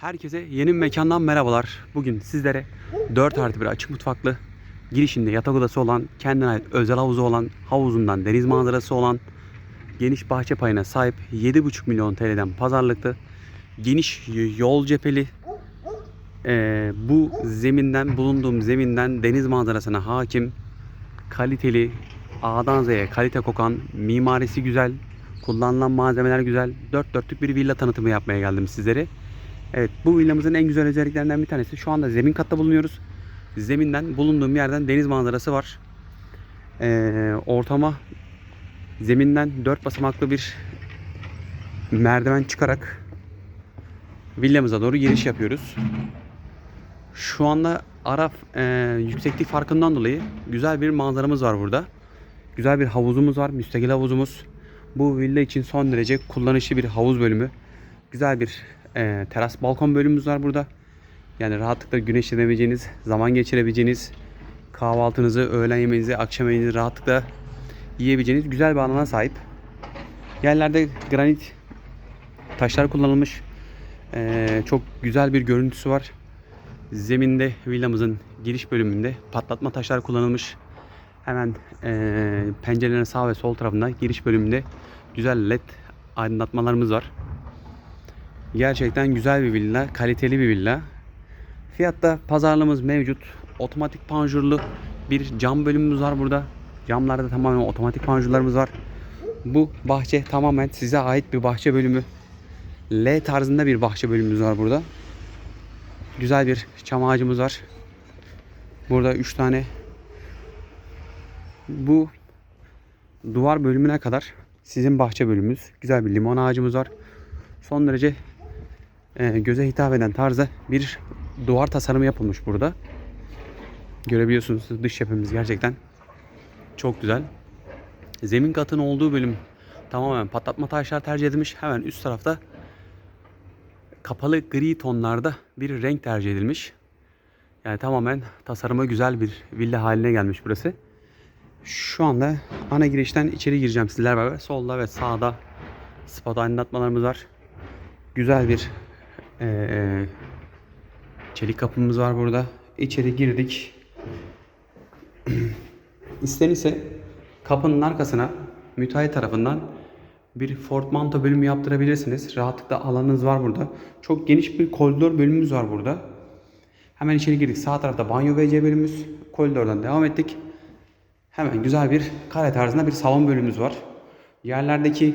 Herkese yeni mekandan merhabalar. Bugün sizlere 4 artı bir açık mutfaklı, girişinde yatak odası olan, kendine ait özel havuzu olan, havuzundan deniz manzarası olan, geniş bahçe payına sahip 7,5 milyon TL'den pazarlıklı, geniş yol cepheli, eee, bu zeminden, bulunduğum zeminden deniz manzarasına hakim, kaliteli, A'dan Z'ye kalite kokan, mimarisi güzel, kullanılan malzemeler güzel, dört dörtlük bir villa tanıtımı yapmaya geldim sizlere. Evet bu villamızın en güzel özelliklerinden bir tanesi. Şu anda zemin katta bulunuyoruz. Zeminden bulunduğum yerden deniz manzarası var. Ee, ortama zeminden dört basamaklı bir merdiven çıkarak villamıza doğru giriş yapıyoruz. Şu anda Arap e, yükseklik farkından dolayı güzel bir manzaramız var burada. Güzel bir havuzumuz var, müstakil havuzumuz. Bu villa için son derece kullanışlı bir havuz bölümü. Güzel bir e, teras balkon bölümümüz var burada. Yani rahatlıkla güneşlenebileceğiniz, zaman geçirebileceğiniz, kahvaltınızı, öğlen yemeğinizi, akşam yemeğinizi rahatlıkla yiyebileceğiniz güzel bir alana sahip. Yerlerde granit taşlar kullanılmış. E, çok güzel bir görüntüsü var. Zeminde villamızın giriş bölümünde patlatma taşlar kullanılmış. Hemen e, pencerelerin sağ ve sol tarafında giriş bölümünde güzel led aydınlatmalarımız var. Gerçekten güzel bir villa, kaliteli bir villa. Fiyatta pazarlığımız mevcut. Otomatik panjurlu bir cam bölümümüz var burada. Camlarda tamamen otomatik panjurlarımız var. Bu bahçe tamamen size ait bir bahçe bölümü. L tarzında bir bahçe bölümümüz var burada. Güzel bir çam ağacımız var. Burada 3 tane bu duvar bölümüne kadar sizin bahçe bölümümüz. Güzel bir limon ağacımız var. Son derece e, göze hitap eden tarzda bir duvar tasarımı yapılmış burada. Görebiliyorsunuz dış cephemiz gerçekten çok güzel. Zemin katın olduğu bölüm tamamen patlatma taşlar tercih edilmiş. Hemen üst tarafta kapalı gri tonlarda bir renk tercih edilmiş. Yani tamamen tasarımı güzel bir villa haline gelmiş burası. Şu anda ana girişten içeri gireceğim sizler beraber. Solda ve sağda spot aydınlatmalarımız var. Güzel bir eee, çelik kapımız var burada. İçeri girdik. İstenirse kapının arkasına müteahhit tarafından bir portmanto bölümü yaptırabilirsiniz. Rahatlıkla alanınız var burada. Çok geniş bir koridor bölümümüz var burada. Hemen içeri girdik. Sağ tarafta banyo WC bölümümüz. Koridordan devam ettik. Hemen güzel bir kare tarzında bir salon bölümümüz var. Yerlerdeki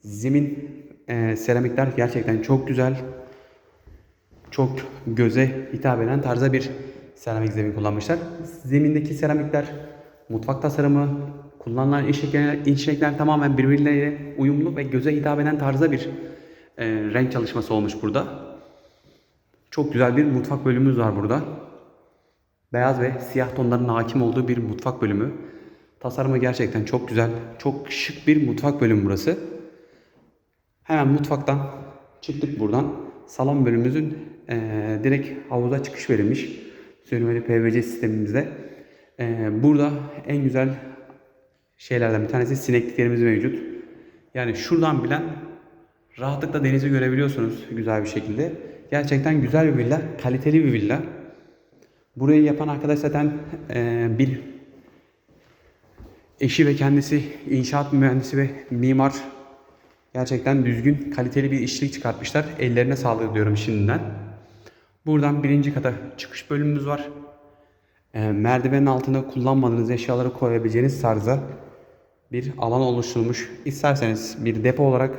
zemin e, seramikler gerçekten çok güzel. Çok göze hitap eden tarzda bir seramik zemin kullanmışlar. Zemindeki seramikler, mutfak tasarımı, kullanılan inşaatler, inşaatler tamamen birbirleriyle uyumlu ve göze hitap eden tarzda bir e, renk çalışması olmuş burada. Çok güzel bir mutfak bölümümüz var burada. Beyaz ve siyah tonların hakim olduğu bir mutfak bölümü. Tasarımı gerçekten çok güzel. Çok şık bir mutfak bölümü burası. Hemen mutfaktan çıktık buradan. Salon bölümümüzün eee, direkt havuza çıkış verilmiş. Sönümeli PVC sistemimizde. Eee, burada en güzel şeylerden bir tanesi sinekliklerimiz mevcut. Yani şuradan bilen rahatlıkla denizi görebiliyorsunuz güzel bir şekilde. Gerçekten güzel bir villa, kaliteli bir villa. Burayı yapan arkadaş zaten eee, bir eşi ve kendisi inşaat mühendisi ve mimar. Gerçekten düzgün, kaliteli bir işçilik çıkartmışlar. Ellerine sağlık diyorum şimdiden. Buradan birinci kata çıkış bölümümüz var. Eee, merdivenin altında kullanmadığınız eşyaları koyabileceğiniz tarzda bir alan oluşturulmuş. İsterseniz bir depo olarak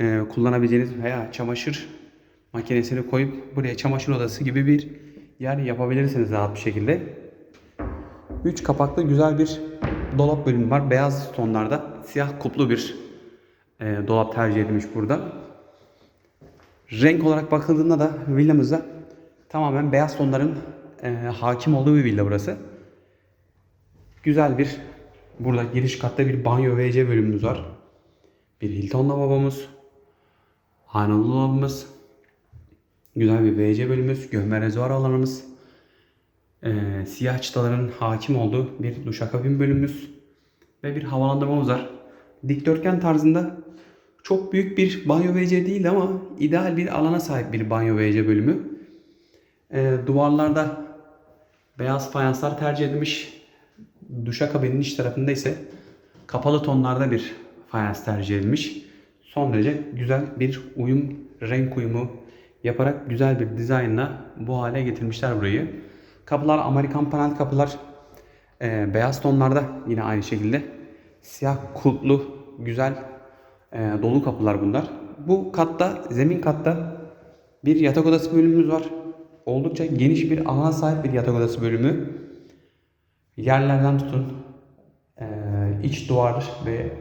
eee, kullanabileceğiniz veya çamaşır makinesini koyup buraya çamaşır odası gibi bir yer yapabilirsiniz rahat bir şekilde. 3 kapaklı güzel bir dolap bölümü var. Beyaz tonlarda siyah kuplu bir e, dolap tercih edilmiş burada. Renk olarak bakıldığında da villamızda tamamen beyaz tonların e, hakim olduğu bir villa burası. Güzel bir burada giriş katta bir banyo WC bölümümüz var. Bir Hilton lavabomuz. Aynalı dolabımız. Güzel bir WC bölümümüz. Gömme rezervuar alanımız. Ee, siyah çıtaların hakim olduğu bir duşakabin bölümümüz. Ve bir havalandırmamız var. Dikdörtgen tarzında Çok büyük bir banyo WC değil ama ideal bir alana sahip bir banyo WC bölümü. Ee, duvarlarda beyaz fayanslar tercih edilmiş. Duşakabinin iç tarafında ise kapalı tonlarda bir fayans tercih edilmiş. Son derece güzel bir uyum, renk uyumu yaparak güzel bir dizaynla bu hale getirmişler burayı. Kapılar Amerikan panel kapılar. Ee, beyaz tonlarda yine aynı şekilde. Siyah kulplu, güzel e, dolu kapılar bunlar. Bu katta, zemin katta bir yatak odası bölümümüz var. Oldukça geniş bir alana sahip bir yatak odası bölümü. Yerlerden tutun, e, iç duvar ve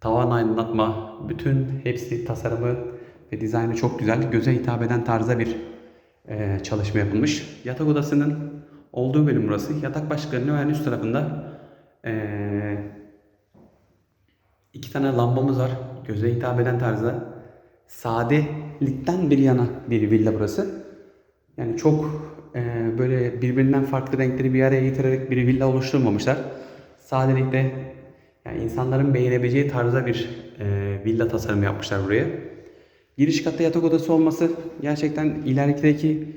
tavan aydınlatma, bütün hepsi tasarımı ve dizaynı çok güzel. Göze hitap eden tarzda bir e, çalışma yapılmış. Yatak odasının olduğu bölüm burası. Yatak başlıklarının hemen üst tarafında e, iki tane lambamız var. Göze hitap eden tarzda. Sadelikten bir yana bir villa burası. Yani çok e, böyle birbirinden farklı renkleri bir araya getirerek bir villa oluşturmamışlar. Sadelikte yani insanların beğenebileceği tarzda bir e, villa tasarımı yapmışlar buraya. Giriş katta yatak odası olması gerçekten ilerideki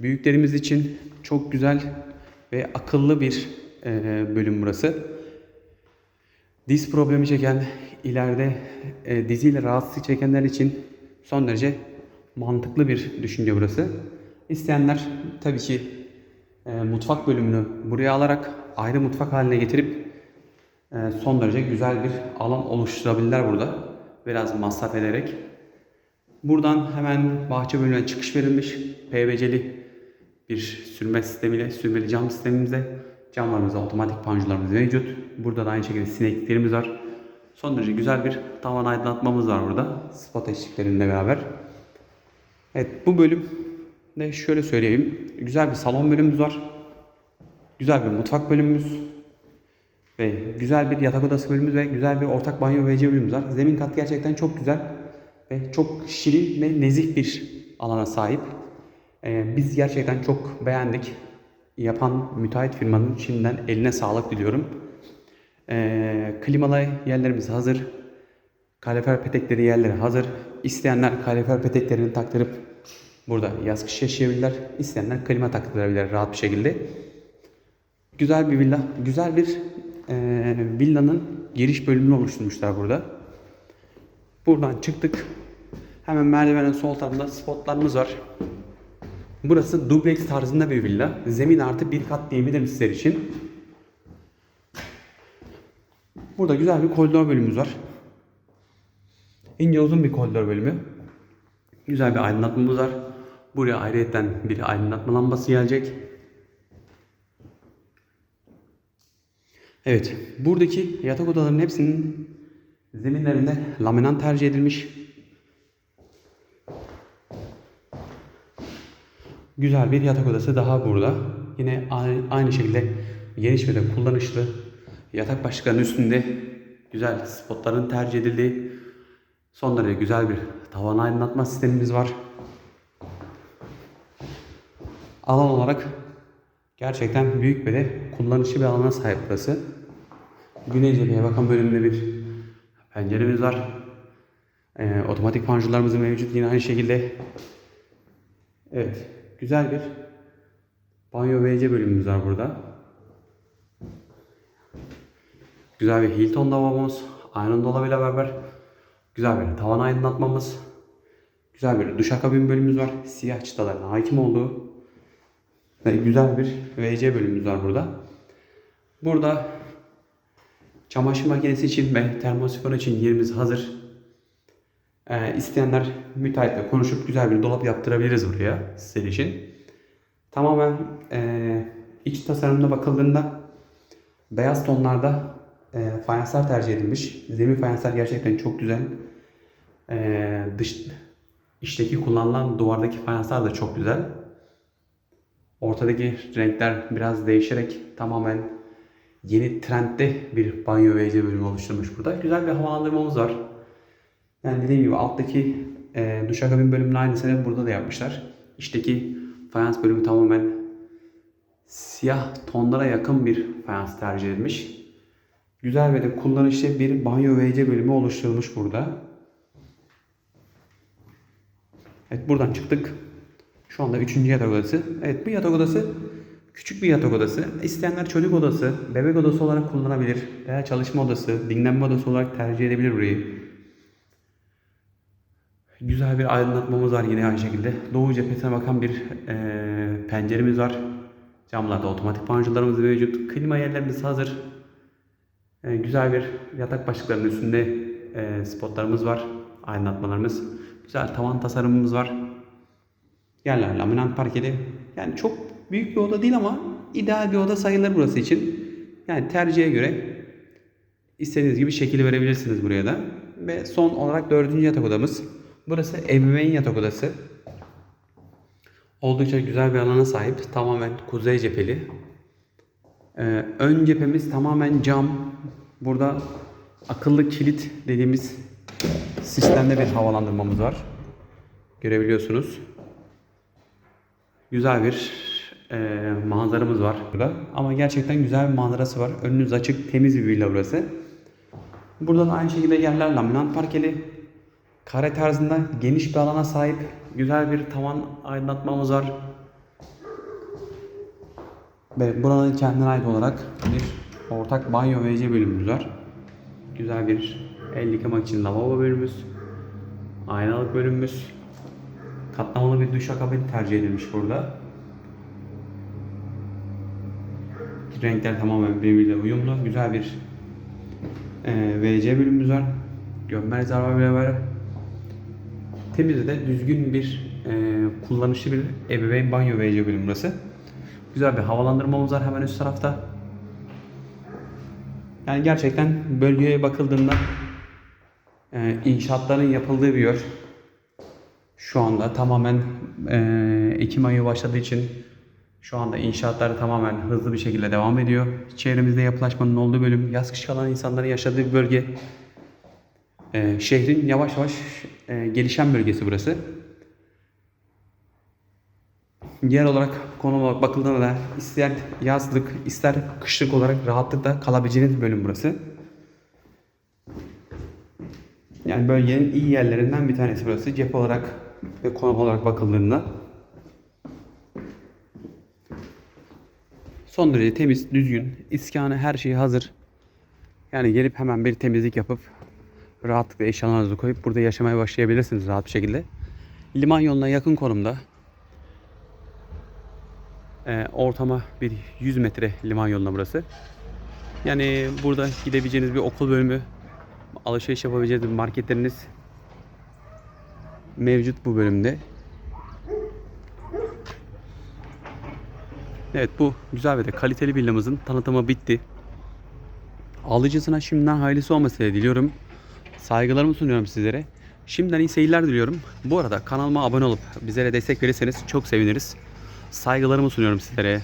büyüklerimiz için çok güzel ve akıllı bir e, bölüm burası. Diz problemi çeken, ileride e, diziyle rahatsızlık çekenler için son derece mantıklı bir düşünce burası. İsteyenler tabii ki e, mutfak bölümünü buraya alarak ayrı mutfak haline getirip e, son derece güzel bir alan oluşturabilirler burada. Biraz masraf ederek. Buradan hemen bahçe bölümüne çıkış verilmiş. PVC'li bir sürme sistemiyle, sürmeli cam sistemimizde camlarımızda otomatik panjurlarımız mevcut. Burada da aynı şekilde sinekliklerimiz var. Son derece güzel bir tavan aydınlatmamız var burada. Spot eşlikleriyle beraber. Evet bu bölüm de şöyle söyleyeyim. Güzel bir salon bölümümüz var. Güzel bir mutfak bölümümüz. Ve güzel bir yatak odası bölümümüz ve güzel bir ortak banyo ve bölümümüz var. Zemin kat gerçekten çok güzel ve çok şirin ve nezih bir alana sahip. Ee, biz gerçekten çok beğendik. Yapan müteahhit firmanın şimdiden eline sağlık diliyorum. Ee, klimalı yerlerimiz hazır. Kalorifer petekleri yerleri hazır. İsteyenler kalorifer peteklerini taktırıp burada yaz kış yaşayabilirler. İsteyenler klima taktırabilirler rahat bir şekilde. Güzel bir villa. Güzel bir e, villanın giriş bölümünü oluşturmuşlar burada. Buradan çıktık. Hemen merdivenin sol tarafında spotlarımız var. Burası dubleks tarzında bir villa. Zemin artı bir kat diyebilirim sizler için. Burada güzel bir koridor bölümümüz var. İnce uzun bir koridor bölümü. Güzel bir aydınlatmamız var. Buraya ayrıyeten bir aydınlatma lambası gelecek. Evet, buradaki yatak odalarının hepsinin zeminlerinde laminan tercih edilmiş. Güzel bir yatak odası daha burada. Yine aynı şekilde geniş ve de kullanışlı yatak başlıklarının üstünde güzel spotların tercih edildiği son derece güzel bir tavan aydınlatma sistemimiz var. Alan olarak gerçekten büyük ve de kullanışlı bir alana sahip burası. Güney bakan bölümde bir penceremiz var. Ee, otomatik panjurlarımız mevcut yine aynı şekilde. Evet, güzel bir banyo WC bölümümüz var burada. Güzel bir Hilton lavabomuz, aynı dolabıyla beraber güzel bir tavan aydınlatmamız, güzel bir duşakabin bölümümüz var. Siyah çıtaların hakim olduğu ve güzel bir WC bölümümüz var burada. Burada çamaşır makinesi için ve termosifon için yerimiz hazır. Ee, isteyenler müteahhitle konuşup güzel bir dolap yaptırabiliriz buraya sizler için. Tamamen e, iç tasarımına bakıldığında beyaz tonlarda e, fayanslar tercih edilmiş. Zemin fayanslar gerçekten çok güzel. E, dış içteki kullanılan duvardaki fayanslar da çok güzel. Ortadaki renkler biraz değişerek tamamen yeni trendde bir banyo ve bölümü oluşturmuş burada. Güzel bir havalandırmamız var. Yani dediğim gibi alttaki e, duşakabin bölümünün aynısını burada da yapmışlar. İçteki fayans bölümü tamamen siyah tonlara yakın bir fayans tercih edilmiş. Güzel ve de kullanışlı bir banyo WC bölümü oluşturulmuş burada. Evet buradan çıktık. Şu anda üçüncü yatak odası. Evet bu yatak odası küçük bir yatak odası. İsteyenler çocuk odası, bebek odası olarak kullanabilir. Veya çalışma odası, dinlenme odası olarak tercih edebilir burayı. Güzel bir aydınlatmamız var yine aynı şekilde. Doğu cephesine bakan bir eee, penceremiz var. Camlarda otomatik panjurlarımız mevcut. Klima yerlerimiz hazır. Eee, güzel bir yatak başlıklarının üstünde eee, spotlarımız var. Aydınlatmalarımız. Güzel tavan tasarımımız var. Yerler laminat parkeli. Yani çok büyük bir oda değil ama ideal bir oda sayılır burası için. Yani tercihe göre istediğiniz gibi şekil verebilirsiniz buraya da. Ve son olarak dördüncü yatak odamız. Burası ebeveyn yatak odası. Oldukça güzel bir alana sahip. Tamamen kuzey cepheli. Ee, ön cephemiz tamamen cam. Burada akıllı kilit dediğimiz sistemde bir havalandırmamız var. Görebiliyorsunuz. Güzel bir e, manzaramız var burada. Ama gerçekten güzel bir manzarası var. Önünüz açık, temiz bir villa burası. Burada da aynı şekilde yerler laminat parkeli. Kare tarzında geniş bir alana sahip. Güzel bir tavan aydınlatmamız var. Ve buranın kendine ait olarak bir ortak banyo ve bölümümüz var. Güzel bir el yıkamak için lavabo bölümümüz. Aynalık bölümümüz. Katlamalı bir duşakabin tercih edilmiş burada. Renkler tamamen birbiriyle uyumlu. Güzel bir e, WC bölümümüz var. Gömme rezervuarı bile var. Temiz de düzgün bir e, kullanışlı bir ebeveyn banyo WC bölümü burası. Güzel bir havalandırmamız var hemen üst tarafta. Yani gerçekten bölgeye bakıldığında e, inşaatların yapıldığı bir yer. Şu anda tamamen e, Ekim ayı başladığı için şu anda inşaatlar tamamen hızlı bir şekilde devam ediyor. Çevremizde yapılaşmanın olduğu bölüm, yaz kış kalan insanların yaşadığı bir bölge. E, şehrin yavaş yavaş e, gelişen bölgesi burası. Yer olarak konum olarak bakıldığında da ister yazlık ister kışlık olarak rahatlıkla kalabileceğiniz bölüm burası. Yani bölgenin iyi yerlerinden bir tanesi burası. Cephe olarak ve konum olarak bakıldığında. Son derece temiz, düzgün, iskanı her şeyi hazır. Yani gelip hemen bir temizlik yapıp rahatlıkla eşyalarınızı koyup burada yaşamaya başlayabilirsiniz rahat bir şekilde. Liman yoluna yakın konumda. Ee, ortama bir 100 metre liman yoluna burası. Yani burada gidebileceğiniz bir okul bölümü, alışveriş yapabileceğiniz marketleriniz mevcut bu bölümde. Evet bu güzel ve de kaliteli villamızın tanıtımı bitti. Alıcısına şimdiden hayırlısı olmasını diliyorum. Saygılarımı sunuyorum sizlere. Şimdiden iyi seyirler diliyorum. Bu arada kanalıma abone olup bizlere destek verirseniz çok seviniriz. Saygılarımı sunuyorum sizlere.